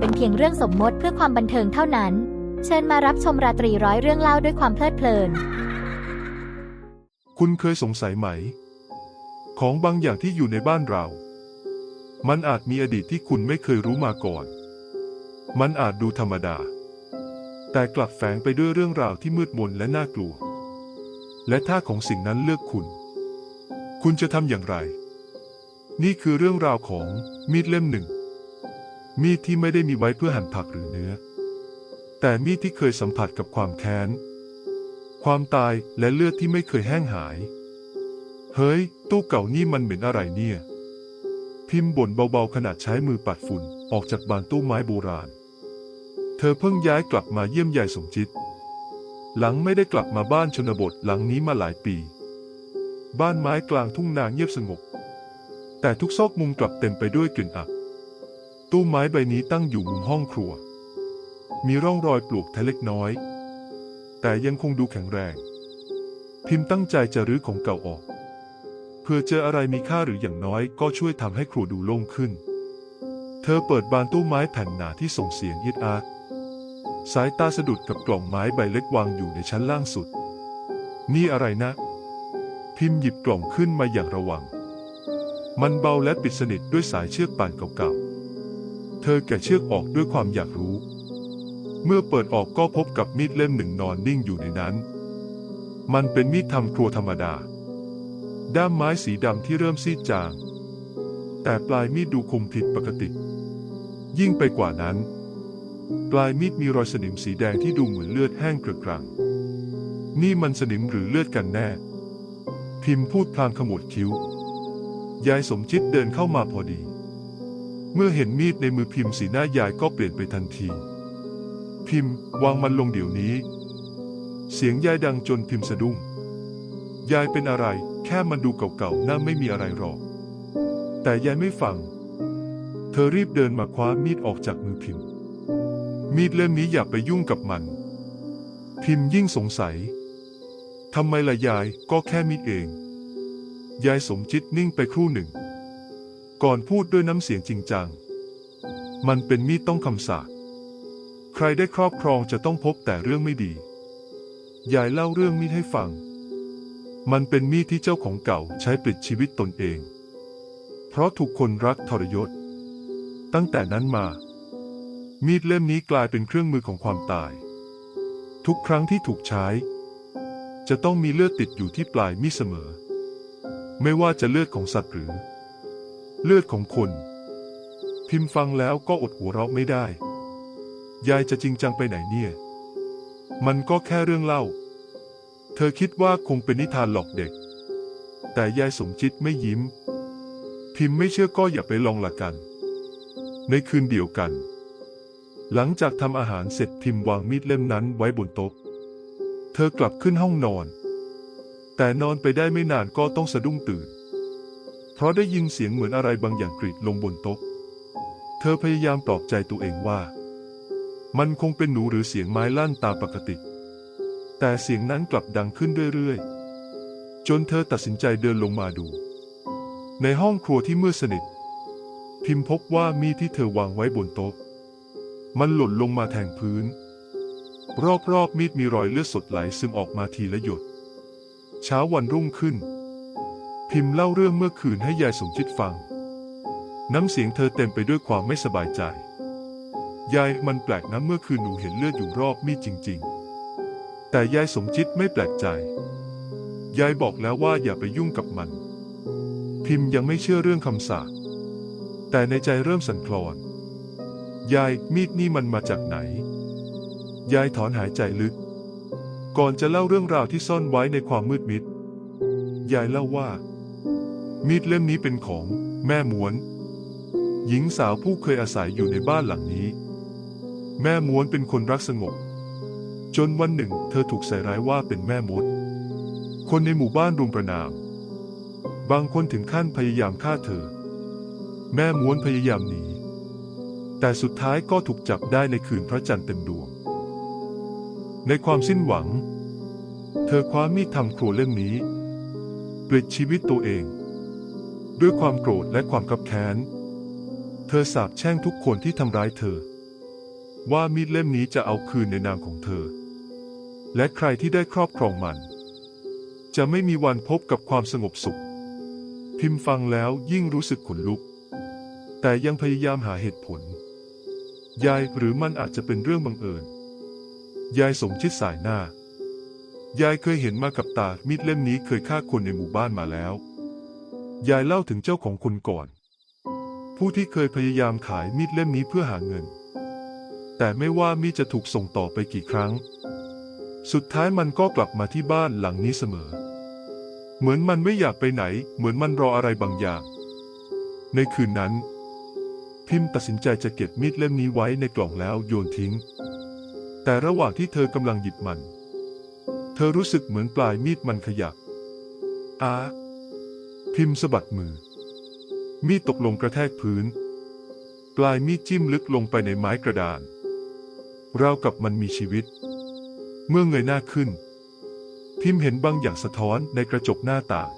เป็นเพียงเรื่องสมมติเพื่อความบันเทิงเท่านั้น เชิญมารับชมราตรีร้อยเรื่องเล่าด้วยความเพลิดเพลิน คุณเคยสงสัยไหม ของบางอย่างที่อยู่ในบ้านเรา มันอาจมีอดีตที่คุณไม่เคยรู้มาก่อน มันอาจดูธรรมดา แต่กลับแฝงไปด้วยเรื่องราวที่มืดมนและน่ากลัว และถ้าของสิ่งนั้นเลือกคุณ คุณจะทำอย่างไร นี่คือเรื่องราวของมีดเล่มหนึ่ง มีดที่ไม่ได้มีไว้เพื่อหั่นผักหรือเนื้อ แต่มีดที่เคยสัมผัสกับความแค้น ความตายและเลือดที่ไม่เคยแห้งหาย เฮ้ย ตู้เก่านี่มันเหม็นอะไรเนี่ย พิมพ์บ่นเบาๆขณะใช้มือปัดฝุ่นออกจากบานตู้ไม้โบราณ เธอเพิ่งย้ายกลับมาเยี่ยมยายสมจิต หลังไม่ได้กลับมาบ้านชนบทหลังนี้มาหลายปี บ้านไม้กลางทุ่งนาเงียบสงบ แต่ทุกซอกมุมกลับเต็มไปด้วยกลิ่นอับ ตู้ไม้ใบนี้ตั้งอยู่มุมห้องครัว มีร่องรอยปลวกแท้เล็กน้อย แต่ยังคงดูแข็งแรง พิมพ์ตั้งใจจะรื้อของเก่าออก เพื่อเจออะไรมีค่าหรืออย่างน้อยก็ช่วยทำให้ครัวดูโล่งขึ้น เธอเปิดบานตู้ไม้แผ่นหนาที่ส่งเสียงยิดอาร์สายตาสะดุดกับกล่องไม้ใบเล็กวางอยู่ในชั้นล่างสุด นี่อะไรนะ พิมพ์หยิบกล่องขึ้นมาอย่างระวัง มันเบาและปิดสนิทด้วยสายเชือกป่านเก่า เธอแกะเชือกออกด้วยความอยากรู้ เมื่อเปิดออกก็พบกับมีดเล่มหนึ่งนอนนิ่งอยู่ในนั้น มันเป็นมีดทำครัวธรรมดา ด้ามไม้สีดำที่เริ่มซีดจาง แต่ปลายมีดดูคมผิดปกติ ยิ่งไปกว่านั้น ปลายมีดมีรอยสนิมสีแดงที่ดูเหมือนเลือดแห้งเกรือกรัง นี่มันสนิมหรือเลือดกันแน่ พิมพ์พูดพลางขมวดคิ้วยายสมจิตเดินเข้ามาพอดี เมื่อเห็นมีดในมือพิมพ์สีหน้ายายก็เปลี่ยนไปทันที พิมพ์วางมันลงเดี๋ยวนี้ เสียงยายดังจนพิมพ์สะดุ้ง ยายเป็นอะไร แค่มันดูเก่าๆน่าไม่มีอะไรหรอก แต่ยายไม่ฟัง เธอรีบเดินมาคว้ามีดออกจากมือพิมพ์ มีดเล่มนี้อย่าไปยุ่งกับมัน พิมพ์ยิ่งสงสัยทำไมล่ะยายก็แค่มีดเอง ยายสมจิตนิ่งไปครู่หนึ่ง ก่อนพูดด้วยน้ำเสียงจริงจัง มันเป็นมีดต้องคำสาปใครได้ครอบครองจะต้องพบแต่เรื่องไม่ดี ยายเล่าเรื่องมีดให้ฟัง มันเป็นมีดที่เจ้าของเก่าใช้ปลิดชีวิตตนเอง เพราะถูกคนรักทรยศ ตั้งแต่นั้นมา มีดเล่มนี้กลายเป็นเครื่องมือของความตาย ทุกครั้งที่ถูกใช้ จะต้องมีเลือดติดอยู่ที่ปลายมีดเสมอ ไม่ว่าจะเลือดของสัตว์หรือ เลือดของคนพิมพ์ฟังแล้วก็อดหัวเราะไม่ได้ ยายจะจริงจังไปไหนเนี่ย มันก็แค่เรื่องเล่า เธอคิดว่าคงเป็นนิทานหลอกเด็ก แต่ยายสมจิตไม่ยิ้ม พิมพ์ไม่เชื่อก็อย่าไปลองละกัน ในคืนเดียวกัน หลังจากทำอาหารเสร็จพิมพ์วางมีดเล่มนั้นไว้บนโต๊ะ เธอกลับขึ้นห้องนอน แต่นอนไปได้ไม่นานก็ต้องสะดุ้งตื่น เพราะได้ยินเสียงเหมือนอะไรบางอย่างกรีดลงบนโต๊ะ เธอพยายามปลอบใจตัวเองว่า มันคงเป็นหนูหรือเสียงไม้ลั่นตามปกติ แต่เสียงนั้นกลับดังขึ้นเรื่อยๆ จนเธอตัดสินใจเดินลงมาดู ในห้องครัวที่มืดสนิท พิมพ์พบว่ามีดที่เธอวางไว้บนโต๊ะ มันหล่นลงมาแทงพื้น รอบๆมีดมีรอยเลือดสดไหลซึมออกมาทีละหยด เช้าวันรุ่งขึ้น พิมพ์เล่าเรื่องเมื่อคืนให้ยายสมจิตฟัง น้ำเสียงเธอเต็มไปด้วยความไม่สบายใจ ยายมันแปลกนะเมื่อคืนหนูเห็นเลือดอยู่รอบมีดจริง ๆ แต่ยายสมจิตไม่แปลกใจ ยายบอกแล้วว่าอย่าไปยุ่งกับมัน พิมพ์ยังไม่เชื่อเรื่องคำสาปแต่ในใจเริ่มสั่นคลอน ยายมีดนี่มันมาจากไหน ยายถอนหายใจลึก ก่อนจะเล่าเรื่องราวที่ซ่อนไว้ในความมืดมิด ยายเล่าว่า มีดเล่มนี้เป็นของแม่ม้วน หญิงสาวผู้เคยอาศัยอยู่ในบ้านหลังนี้ แม่ม้วนเป็นคนรักสงบ จนวันหนึ่ง เธอถูกใส่ร้ายว่าเป็นแม่มด คนในหมู่บ้านรุมประนาม บางคนถึงขั้นพยายามฆ่าเธอ แม่ม้วนพยายามหนี แต่สุดท้ายก็ถูกจับได้ในคืนพระจันทร์เต็มดวง ในความสิ้นหวัง เธอคว้ามีดทำครัวเล่มนี้ปลิดชีวิตตัวเอง ด้วยความโกรธและความขับแค้น เธอสาปแช่งทุกคนที่ทำร้ายเธอ ว่ามีดเล่มนี้จะเอาคืนในนามของเธอ และใครที่ได้ครอบครองมัน จะไม่มีวันพบกับความสงบสุข พิมพ์ฟังแล้วยิ่งรู้สึกขนลุก แต่ยังพยายามหาเหตุผล ยายหรือมันอาจจะเป็นเรื่องบังเอิญ ยายสมชิดสายหน้า ยายเคยเห็นมากับตามีดเล่มนี้เคยฆ่าคนในหมู่บ้านมาแล้ว ยายเล่าถึงเจ้าของคนก่อน ผู้ที่เคยพยายามขายมีดเล่มนี้เพื่อหาเงิน แต่ไม่ว่ามีดจะถูกส่งต่อไปกี่ครั้ง สุดท้ายมันก็กลับมาที่บ้านหลังนี้เสมอ เหมือนมันไม่อยากไปไหน เหมือนมันรออะไรบางอย่าง ในคืนนั้น พิมพ์ตัดสินใจจะเก็บมีดเล่มนี้ไว้ในกล่องแล้วโยนทิ้ง แต่ระหว่างที่เธอกำลังหยิบมัน เธอรู้สึกเหมือนปลายมีดมันขยับอา พิมพ์สะบัดมือ มีดตกลงกระแทกพื้น ปลายมีดจิ้มลึกลงไปในไม้กระดาน ราวกับมันมีชีวิต เมื่อเงยหน้าขึ้น พิมพ์เห็นบางอย่างสะท้อนในกระจกหน้าต่าง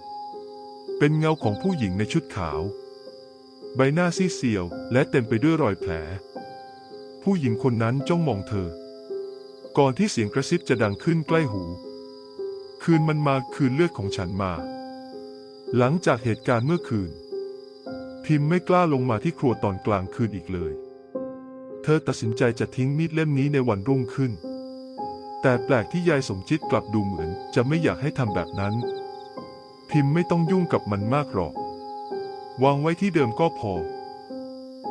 เป็นเงาของผู้หญิงในชุดขาว ใบหน้าซีเซียวและเต็มไปด้วยรอยแผล ผู้หญิงคนนั้นจ้องมองเธอ ก่อนที่เสียงกระซิบจะดังขึ้นใกล้หู คืนมันมาคืนเลือดของฉันมา หลังจากเหตุการณ์เมื่อคืน พิมพ์ไม่กล้าลงมาที่ครัวตอนกลางคืนอีกเลย เธอตัดสินใจจะทิ้งมีดเล่มนี้ในวันรุ่งขึ้น แต่แปลกที่ยายสมจิตกลับดูเหมือนจะไม่อยากให้ทำแบบนั้น พิมพ์ไม่ต้องยุ่งกับมันมากหรอก วางไว้ที่เดิมก็พอ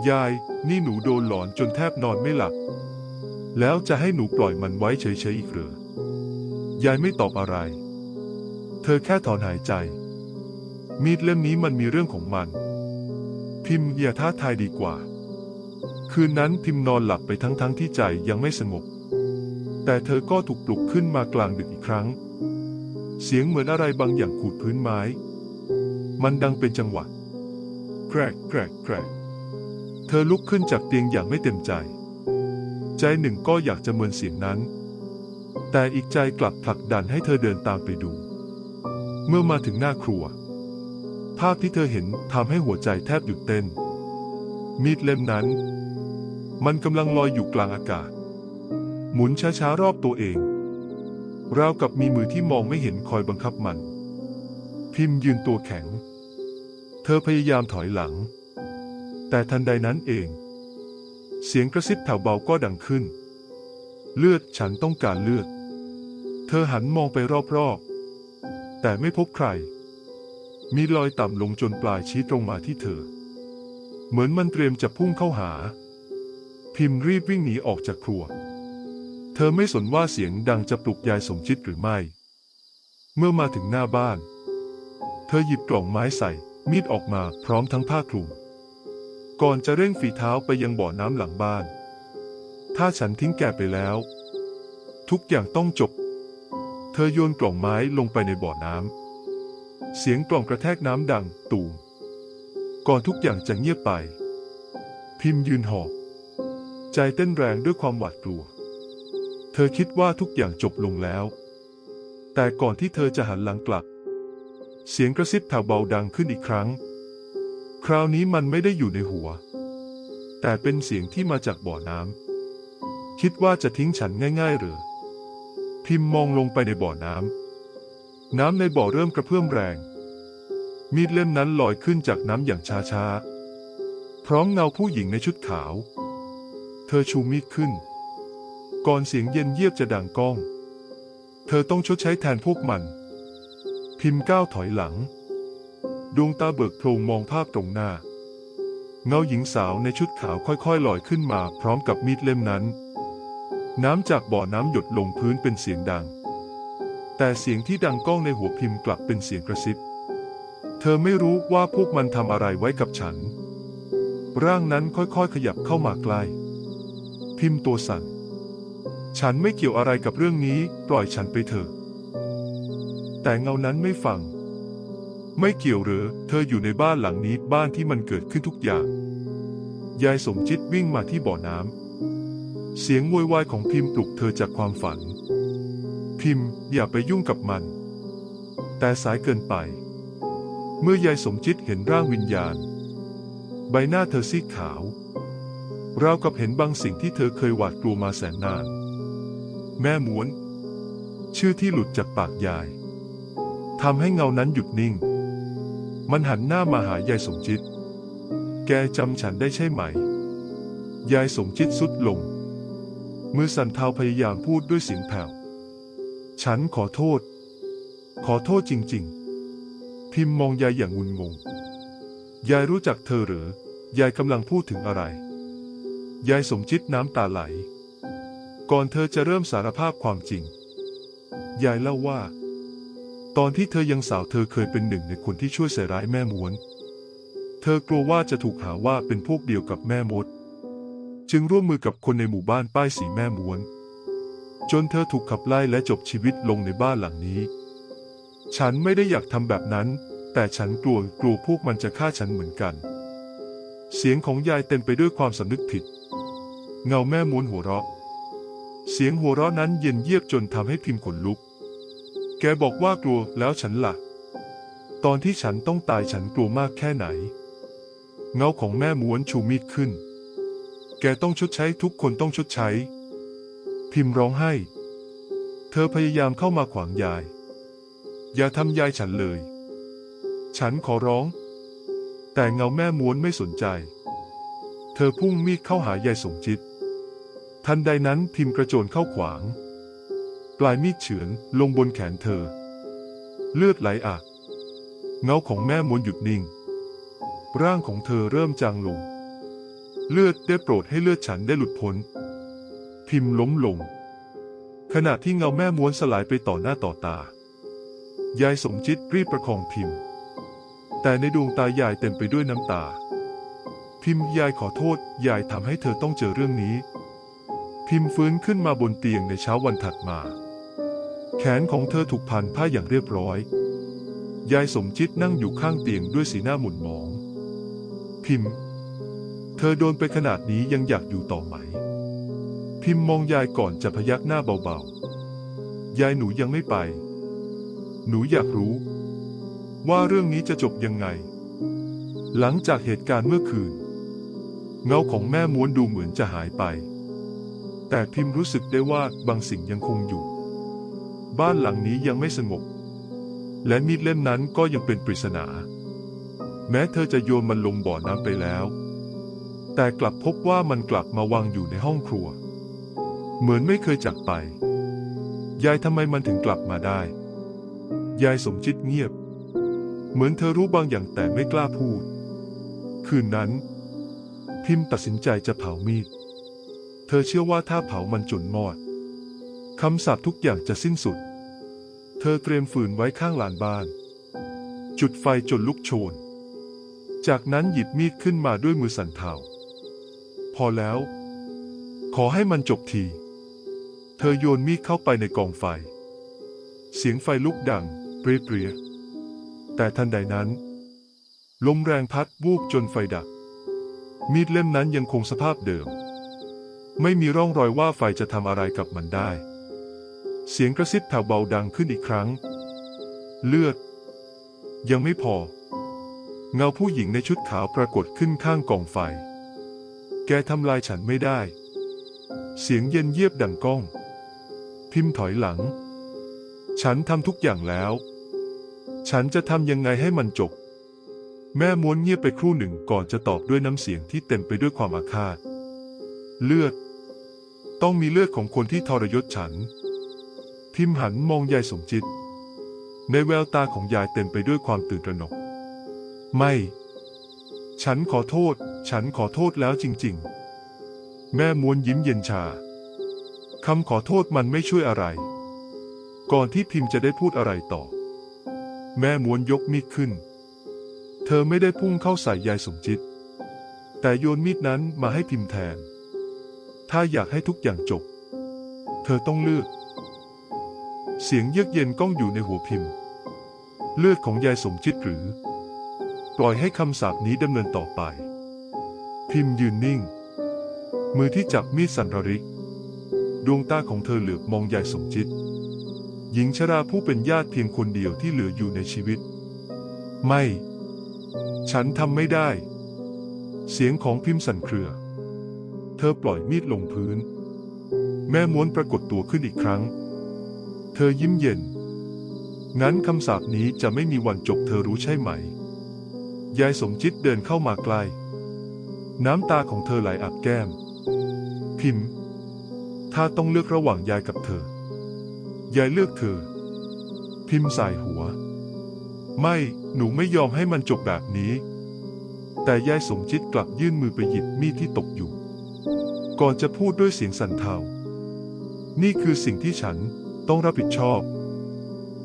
ยาย นี่หนูโดนหลอนจนแทบนอนไม่หลับ แล้วจะให้หนูปล่อยมันไว้เฉยๆอีกเหรอ ยายไม่ตอบอะไร เธอแค่ถอนหายใจ มีดเล่มนี้มันมีเรื่องของมัน พิมพ์อย่าท้าทายดีกว่า คืนนั้นพิมพ์นอนหลับไปทั้งๆทที่ใจยังไม่สงบ แต่เธอก็ถูกปลุกขึ้นมากลางดึกอีกครั้ง เสียงเหมือนอะไรบางอย่างขูดพื้นไม้ มันดังเป็นจังหวะแกรกแกรกแกรกเธอลุกขึ้นจากเตียงอย่างไม่เต็มใจ ใจหนึ่งก็อยากจะเมินเสียงนั้น แต่อีกใจกลับผลักดันให้เธอเดินตามไปดู เมื่อมาถึงหน้าครัว ภาพที่เธอเห็นทำให้หัวใจแทบหยุดเต้น มีดเล่มนั้น มันกำลังลอยอยู่กลางอากาศ หมุนช้าๆรอบตัวเอง ราวกับมีมือที่มองไม่เห็นคอยบังคับมัน พิมพ์ยืนตัวแข็ง เธอพยายามถอยหลัง แต่ทันใดนั้นเอง เสียงกระซิบแผ่วเบาก็ดังขึ้น เลือดฉันต้องการเลือด เธอหันมองไปรอบๆ แต่ไม่พบใคร มีรอยต่ำลงจนปลายชี้ตรงมาที่เธอ เหมือนมันเตรียมจะพุ่งเข้าหา พิมพ์รีบวิ่งหนีออกจากครัว เธอไม่สนว่าเสียงดังจะปลุกยายสมจิตหรือไม่ เมื่อมาถึงหน้าบ้าน เธอหยิบกล่องไม้ใส่ มีดออกมาพร้อมทั้งผ้าคลุม ก่อนจะเร่งฝีเท้าไปยังบ่อน้ำหลังบ้าน ถ้าฉันทิ้งแกไปแล้ว ทุกอย่างต้องจบ เธอโยนกล่องไม้ลงไปในบ่อน้ำ เสียงกล่องกระแทกน้ำดัง ตูม ก่อนทุกอย่างจะเงียบไป พิมพ์ยืนหอบ ใจเต้นแรงด้วยความหวาดกลัว เธอคิดว่าทุกอย่างจบลงแล้ว แต่ก่อนที่เธอจะหันหลังกลับ เสียงกระซิบแผ่วเบาดังขึ้นอีกครั้ง คราวนี้มันไม่ได้อยู่ในหัว แต่เป็นเสียงที่มาจากบ่อน้ำคิดว่าจะทิ้งฉันง่ายๆหรือพิมพ์มองลงไปในบ่อน้ำ น้ำในบ่อเริ่มกระเพื่อมแรง มีดเล่มนั้นลอยขึ้นจากน้ำอย่างช้าๆ พร้อมเงาผู้หญิงในชุดขาว เธอชูมีดขึ้น ก่อนเสียงเย็นเยียบจะดังก้อง เธอต้องชดใช้แทนพวกมัน พิมพ์ก้าวถอยหลัง ดวงตาเบิกโพรงมองภาพตรงหน้า เงาหญิงสาวในชุดขาวค่อยๆลอยขึ้นมาพร้อมกับมีดเล่มนั้น น้ำจากบ่อน้ำหยดลงพื้นเป็นเสียงดัง แต่เสียงที่ดังก้องในหัวพิมพ์กลับเป็นเสียงกระซิบ เธอไม่รู้ว่าพวกมันทำอะไรไว้กับฉัน ร่างนั้นค่อยๆขยับเข้ามาใกล้ พิมพ์ตัวสั่น ฉันไม่เกี่ยวอะไรกับเรื่องนี้ ปล่อยฉันไปเถอะ แต่เงานั้นไม่ฟัง ไม่เกี่ยวหรือ เธออยู่ในบ้านหลังนี้บ้านที่มันเกิดขึ้นทุกอย่าง ยายสมจิตวิ่งมาที่บ่อน้ำเสียงโวยวายของพิมพ์ปลุกเธอจากความฝัน พิมพ์อย่าไปยุ่งกับมัน แต่สายเกินไป เมื่อยายสมจิตเห็นร่างวิญญาณ ใบหน้าเธอซีดขาวราวกับเห็นบางสิ่งที่เธอเคยหวาดกลัวมาแสนนาน แม่ม้วน ชื่อที่หลุดจากปากยายทำให้เงานั้นหยุดนิ่ง มันหันหน้ามาหายายสมจิต แกจำฉันได้ใช่ไหม ยายสมจิตสุดลง มือสั่นเทาพยายามพูดด้วยเสียงแผ่ว ฉันขอโทษ ขอโทษจริง ๆ พิมพ์มองยายอย่างงุนงง ยายรู้จักเธอหรือยายกำลังพูดถึงอะไร ยายสมจิตน้ำตาไหล ก่อนเธอจะเริ่มสารภาพความจริง ยายเล่าว่า ตอนที่เธอยังสาวเธอเคยเป็นหนึ่งในคนที่ช่วยใส่ร้ายแม่ม้วน เธอกลัวว่าจะถูกหาว่าเป็นพวกเดียวกับแม่มด จึงร่วมมือกับคนในหมู่บ้านป้ายสีแม่ม้วน จนเธอถูกขับไล่และจบชีวิตลงในบ้านหลังนี้ ฉันไม่ได้อยากทำแบบนั้น แต่ฉันกลัวกลัวพวกมันจะฆ่าฉันเหมือนกัน เสียงของยายเต็มไปด้วยความสำนึกผิด เงาแม่ม้วนหัวเราะ เสียงหัวเราะนั้นเย็นเยียบจนทำให้พิมพ์ขนลุก แกบอกว่ากลัวแล้วฉันล่ะ ตอนที่ฉันต้องตายฉันกลัวมากแค่ไหน เงาของแม่ม้วนชูมีดขึ้น แกต้องชดใช้ทุกคนต้องชดใช้ พิมพ์ร้องไห้ เธอพยายามเข้ามาขวางยาย อย่าทำยายฉันเลย ฉันขอร้อง แต่เงาแม่ม้วนไม่สนใจ เธอพุ่งมีดเข้าหายายสมจิต ทันใดนั้นพิมพ์กระโจนเข้าขวาง ปลายมีดเฉือนลงบนแขนเธอ เลือดไหลอากเงาของแม่ม้วนหยุดนิ่ง ร่างของเธอเริ่มจางลง เลือดได้โปรดให้เลือดฉันได้หลุดพ้น พิมพ์ล้มลง ขณะที่เงาแม่ม้วนสลายไปต่อหน้าต่อตา ยายสมจิตรีบประคองพิมพ์ แต่ในดวงตายายเต็มไปด้วยน้ำตา พิมพ์ยายขอโทษ ยายทำให้เธอต้องเจอเรื่องนี้ พิมพ์ฟื้นขึ้นมาบนเตียงในเช้าวันถัดมา แขนของเธอถูกพันผ้าอย่างเรียบร้อย ยายสมจิตนั่งอยู่ข้างเตียงด้วยสีหน้าหมุนหมอง พิมพ์ เธอโดนไปขนาดนี้ยังอยากอยู่ต่อไหม พิมพ์มองยายก่อนจะพยักหน้าเบาๆ ยายหนูยังไม่ไป หนูอยากรู้ ว่าเรื่องนี้จะจบยังไง หลังจากเหตุการณ์เมื่อคืน เงาของแม่ม้วนดูเหมือนจะหายไป แต่พิมพ์รู้สึกได้ว่าบางสิ่งยังคงอยู่ บ้านหลังนี้ยังไม่สงบ และมีดเล่มนั้นก็ยังเป็นปริศนา แม้เธอจะโยนมันลงบ่อน้ำไปแล้วแต่กลับพบว่ามันกลับมาวางอยู่ในห้องครัว เหมือนไม่เคยจากไป ยายทำไมมันถึงกลับมาได้ ยายสมจิตเงียบ เหมือนเธอรู้บางอย่างแต่ไม่กล้าพูด คืนนั้น พิมพ์ตัดสินใจจะเผามีด เธอเชื่อว่าถ้าเผามันจนมอดคำสาปทุกอย่างจะสิ้นสุด เธอเตรียมฟืนไว้ข้างลานบ้าน จุดไฟจนลุกโชน จากนั้นหยิบมีดขึ้นมาด้วยมือสั่นเทาพอแล้ว ขอให้มันจบที เธอโยนมีดเข้าไปในกองไฟ เสียงไฟลุกดัง เปรี้ยๆแต่ทันใดนั้น ลมแรงพัดวูบจนไฟดับ มีดเล่มนั้นยังคงสภาพเดิม ไม่มีร่องรอยว่าไฟจะทำอะไรกับมันได้ เสียงกระซิบแผ่วเบาดังขึ้นอีกครั้ง เลือด ยังไม่พอ เงาผู้หญิงในชุดขาวปรากฏขึ้นข้างกองไฟ แกทำลายฉันไม่ได้ เสียงเย็นเยียบดังก้อง พิมพ์ถอยหลัง ฉันทำทุกอย่างแล้ว ฉันจะทำยังไงให้มันจบ แม่ม้วนเงียบไปครู่หนึ่งก่อนจะตอบด้วยน้ำเสียงที่เต็มไปด้วยความอาฆาต เลือด ต้องมีเลือดของคนที่ทรยศฉัน พิมพ์หันมองยายสมจิต ในแววตาของยายเต็มไปด้วยความตื่นตระหนก ไม่ ฉันขอโทษ ฉันขอโทษแล้วจริง ๆ แม่ม้วนยิ้มเย็นชา คำขอโทษมันไม่ช่วยอะไร ก่อนที่พิมพ์จะได้พูดอะไรต่อ แม่ม้วนยกมีดขึ้น เธอไม่ได้พุ่งเข้าใส่ยายสมจิต แต่โยนมีดนั้นมาให้พิมพ์แทน ถ้าอยากให้ทุกอย่างจบ เธอต้องเลือก เสียงเยือกเย็นก้องอยู่ในหัวพิมพ์ เลือดของยายสมจิตหรือ ปล่อยให้คำสาปนี้ดำเนินต่อไป พิมพ์ยืนนิ่ง มือที่จับมีดสั่นระริก ดวงตาของเธอเหลือบมองยายสมจิต หญิงชราผู้เป็นญาติเพียงคนเดียวที่เหลืออยู่ในชีวิต ไม่ ฉันทำไม่ได้ เสียงของพิมพ์สั่นเครือ เธอปล่อยมีดลงพื้น แม่ม้วนปรากฏตัวขึ้นอีกครั้ง เธอยิ้มเย็น งั้นคำสาปนี้จะไม่มีวันจบเธอรู้ใช่ไหม ยายสมจิตเดินเข้ามาใกล้ น้ำตาของเธอไหลอาบแก้ม พิมพ์ ถ้าต้องเลือกระหว่างยายกับเธอ ยายเลือกเธอ พิมพ์สายหัว ไม่ หนูไม่ยอมให้มันจบแบบนี้ แต่ยายสมจิตกลับยื่นมือไปหยิบมีดที่ตกอยู่ ก่อนจะพูดด้วยเสียงสั่นเทา นี่คือสิ่งที่ฉันต้องรับผิดชอบ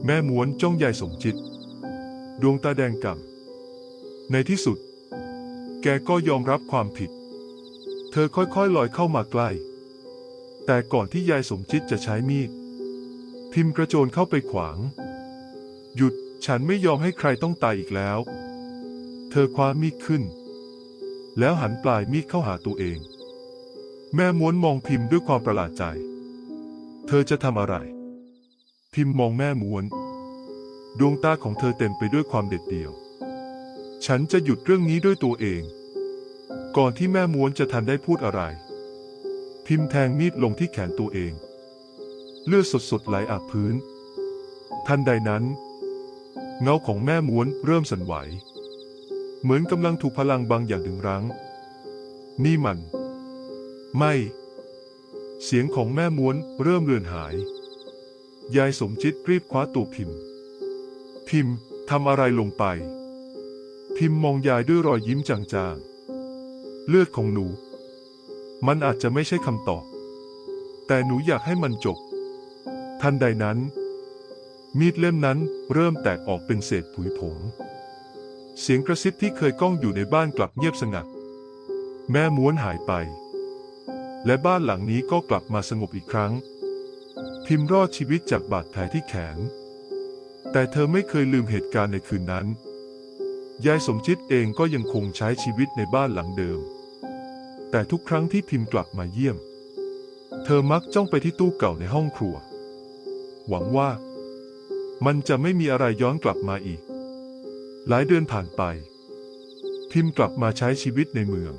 แม่ม้วนจ้องยายสมจิต ดวงตาแดงก่ำในที่สุด แกก็ยอมรับความผิด เธอค่อยๆลอยเข้ามาใกล้ แต่ก่อนที่ยายสมจิตจะใช้มีด พิมพ์กระโจนเข้าไปขวาง หยุดฉันไม่ยอมให้ใครต้องตายอีกแล้ว เธอคว้ามีดขึ้น แล้วหันปลายมีดเข้าหาตัวเอง แม่ม้วนมองพิมพ์ด้วยความประหลาดใจ เธอจะทำอะไร พิมพ์มองแม่ม้วน ดวงตาของเธอเต็มไปด้วยความเด็ดเดี่ยว ฉันจะหยุดเรื่องนี้ด้วยตัวเอง ก่อนที่แม่ม้วนจะทันได้พูดอะไร พิมพ์แทงมีดลงที่แขนตัวเอง เลือดสดๆไหลอาบพื้น ทันใดนั้น เงาของแม่ม้วนเริ่มสั่นไหว เหมือนกำลังถูกพลังบางอย่างดึงรั้ง นี่มัน ไม่ เสียงของแม่ม้วนเริ่มเลือนหาย ยายสมจิตรีบคว้าตัวพิมพ์ พิมพ์ทำอะไรลงไป พิมพ์มองยายด้วยรอยยิ้มจางๆ เลือดของหนู มันอาจจะไม่ใช่คำตอบ แต่หนูอยากให้มันจบ ทันใดนั้น มีดเล่มนั้นเริ่มแตกออกเป็นเศษผุยผง เสียงกระซิบที่เคยก้องอยู่ในบ้านกลับเงียบสงัด แม่ม้วนหายไป และบ้านหลังนี้ก็กลับมาสงบอีกครั้ง พิมพ์รอดชีวิตจากบาดแผลที่แขน แต่เธอไม่เคยลืมเหตุการณ์ในคืนนั้น ยายสมจิตเองก็ยังคงใช้ชีวิตในบ้านหลังเดิม แต่ทุกครั้งที่พิมพ์กลับมาเยี่ยม เธอมักจ้องไปที่ตู้เก่าในห้องครัว หวังว่า มันจะไม่มีอะไรย้อนกลับมาอีก หลายเดือนผ่านไป พิมพ์กลับมาใช้ชีวิตในเมือง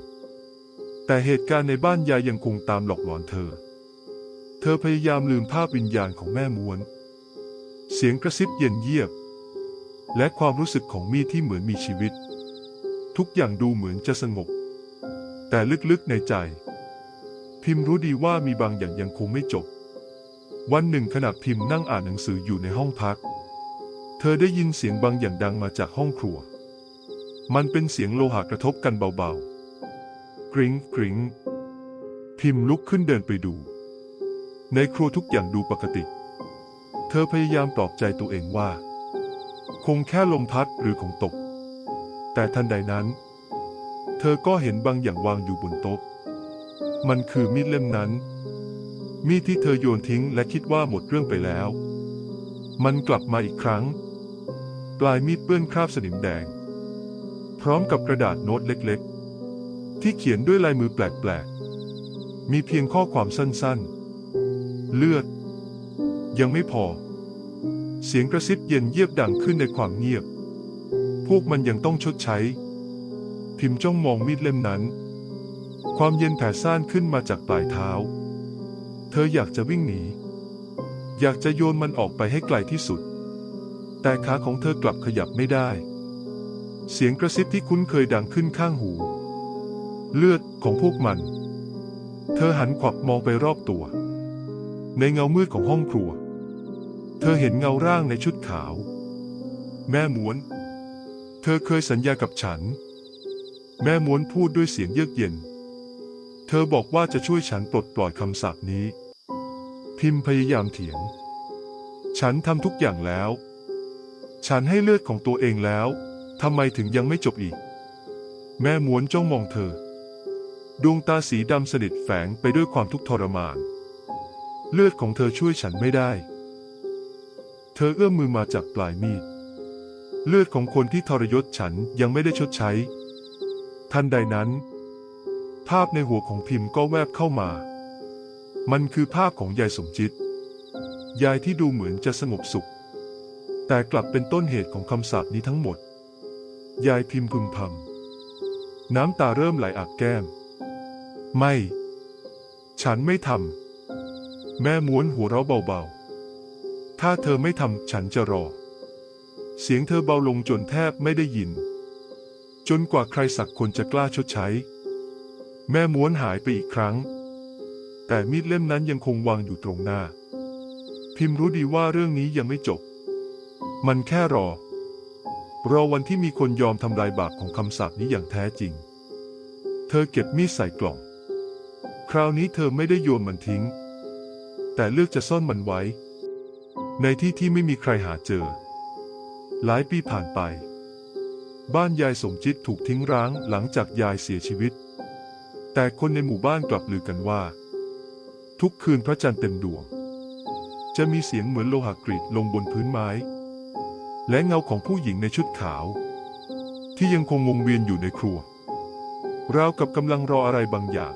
แต่เหตุการณ์ในบ้านยายยังคงตามหลอกหลอนเธอ เธอพยายามลืมภาพวิญญาณของแม่ม้วน เสียงกระซิบเย็นเยียบ และความรู้สึกของมีดที่เหมือนมีชีวิต ทุกอย่างดูเหมือนจะสงบ แต่ลึกๆในใจ พิมพ์รู้ดีว่ามีบางอย่างยังคงไม่จบ วันหนึ่งขณะพิมพ์นั่งอ่านหนังสืออยู่ในห้องพัก เธอได้ยินเสียงบางอย่างดังมาจากห้องครัว มันเป็นเสียงโลหะกระทบกันเบาๆ กริ๊งกริ๊งพิมพ์ลุกขึ้นเดินไปดู ในครัวทุกอย่างดูปกติ เธอพยายามปลอบใจตัวเองว่า คงแค่ลมพัดหรือของตก แต่ทันใดนั้น เธอก็เห็นบางอย่างวางอยู่บนโต๊ะ มันคือมีดเล่มนั้น มีดที่เธอโยนทิ้งและคิดว่าหมดเรื่องไปแล้ว มันกลับมาอีกครั้ง ปลายมีดเปื้อนคราบสนิมแดง พร้อมกับกระดาษโน้ตเล็กๆ ที่เขียนด้วยลายมือแปลกๆ มีเพียงข้อความสั้นๆ เลือด ยังไม่พอ เสียงกระซิบเย็นเยียบดังขึ้นในความเงียบ พวกมันยังต้องชดใช้ พิมพ์จ้องมองมีดเล่มนั้น ความเย็นแผ่ซ่านขึ้นมาจากปลายเท้า เธออยากจะวิ่งหนี อยากจะโยนมันออกไปให้ไกลที่สุด แต่ขาของเธอกลับขยับไม่ได้ เสียงกระซิบที่คุ้นเคยดังขึ้นข้างหู เลือดของพวกมัน เธอหันขวับมองไปรอบตัว ในเงามืดของห้องครัว เธอเห็นเงาร่างในชุดขาว แม่หมวน เธอเคยสัญญากับฉัน แม่ม้วนพูดด้วยเสียงเยือกเย็น เธอบอกว่าจะช่วยฉันปลดปล่อยคำสาปนี้ พิมพ์พยายามเถียง ฉันทำทุกอย่างแล้ว ฉันให้เลือดของตัวเองแล้วทำไมถึงยังไม่จบอีก แม่ม้วนจ้องมองเธอ ดวงตาสีดำสนิทแฝงไปด้วยความทุกข์ทรมาน เลือดของเธอช่วยฉันไม่ได้ เธอเอื้อมมือมาจากปลายมีด เลือดของคนที่ทรยศฉันยังไม่ได้ชดใช้ ทันใดนั้น ภาพในหัวของพิมพ์ก็แวบเข้ามา มันคือภาพของยายสมจิต ยายที่ดูเหมือนจะสงบสุข แต่กลับเป็นต้นเหตุของคำสาปนี้ทั้งหมด ยายพิมพ์พึมพำน้ำตาเริ่มไหลอาบแก้ม ไม่ ฉันไม่ทำแม่ม้วนหัวเราะเบาๆ ถ้าเธอไม่ทำฉันจะรอ เสียงเธอเบาลงจนแทบไม่ได้ยิน จนกว่าใครสักคนจะกล้าชดใช้ แม่ม้วนหายไปอีกครั้ง แต่มีดเล่มนั้นยังคงวางอยู่ตรงหน้า พิมพ์รู้ดีว่าเรื่องนี้ยังไม่จบ มันแค่รอ รอวันที่มีคนยอมทำลายบาปของคำสาปนี้อย่างแท้จริง เธอเก็บมีดใส่กล่อง คราวนี้เธอไม่ได้โยนมันทิ้ง แต่เลือกจะซ่อนมันไว้ ในที่ที่ไม่มีใครหาเจอ หลายปีผ่านไป บ้านยายสมจิตถูกทิ้งร้างหลังจากยายเสียชีวิต แต่คนในหมู่บ้านกลับลือกันว่า ทุกคืนพระจันทร์เต็มดวง จะมีเสียงเหมือนโลหะกรีดลงบนพื้นไม้ และเงาของผู้หญิงในชุดขาว ที่ยังคงวงเวียนอยู่ในครัว ราวกับกำลังรออะไรบางอย่าง